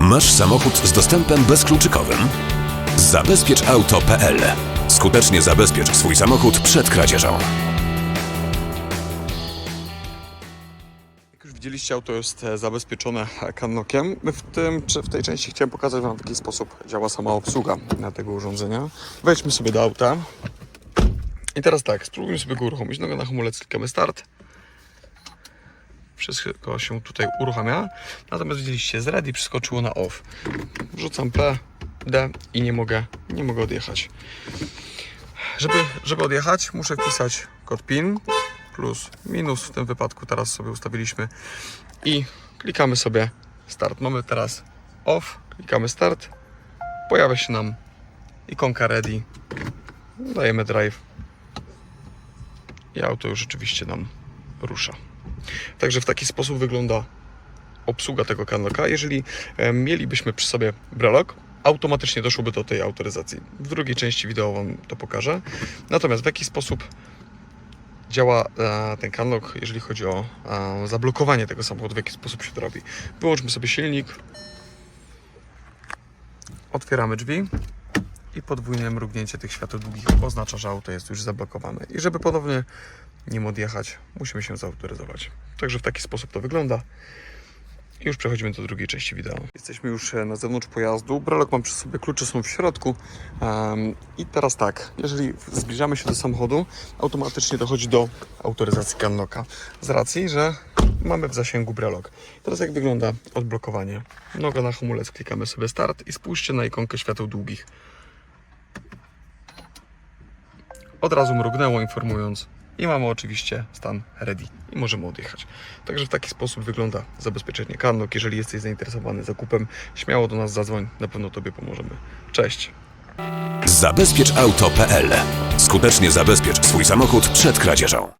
Masz samochód z dostępem bezkluczykowym? Zabezpieczauto.pl Skutecznie zabezpiecz swój samochód przed kradzieżą. Jak już widzieliście, auto jest e, zabezpieczone kannokiem. W, tym, w tej części chciałem pokazać Wam, w jaki sposób działa sama obsługa na tego urządzenia. Wejdźmy sobie do auta. I teraz tak, spróbujmy sobie go uruchomić. Nogę na hamulec, klikamy start. Wszystko się tutaj uruchamia. Natomiast widzieliście, z ready przeskoczyło na off. Wrzucam P, D i nie mogę, nie mogę odjechać. Żeby, żeby odjechać, muszę wpisać kod PIN plus minus. W tym wypadku teraz sobie ustawiliśmy i klikamy sobie start. Mamy teraz off, klikamy start. Pojawia się nam ikonka ready. Dajemy drive i auto już rzeczywiście nam rusza. Także w taki sposób wygląda obsługa tego kanloka. Jeżeli e, mielibyśmy przy sobie brelok, automatycznie doszłoby do tej autoryzacji. W drugiej części wideo Wam to pokażę. Natomiast w jaki sposób działa e, ten kanlok, jeżeli chodzi o e, zablokowanie tego samochodu, w jaki sposób się to robi. Wyłączmy sobie silnik, otwieramy drzwi i podwójne mrugnięcie tych świateł długich oznacza, że auto jest już zablokowane. I żeby ponownie nim odjechać, musimy się zautoryzować. Także w taki sposób to wygląda. I już przechodzimy do drugiej części wideo. Jesteśmy już e, na zewnątrz pojazdu. Brelok mam przy sobie, klucze są w środku. Em, I teraz tak, jeżeli zbliżamy się do samochodu, automatycznie dochodzi do autoryzacji Canlocka. Z racji, że mamy w zasięgu brelok. Teraz jak wygląda odblokowanie? Noga na hamulec, klikamy sobie start i spójrzcie na ikonkę świateł długich. Od razu mrugnęło informując i mamy oczywiście stan ready i możemy odjechać. Także w taki sposób wygląda zabezpieczenie Canlock. Jeżeli jesteś zainteresowany zakupem, śmiało do nas zadzwoń, na pewno Tobie pomożemy. Cześć! Zabezpieczauto.pl Skutecznie zabezpiecz swój samochód przed kradzieżą.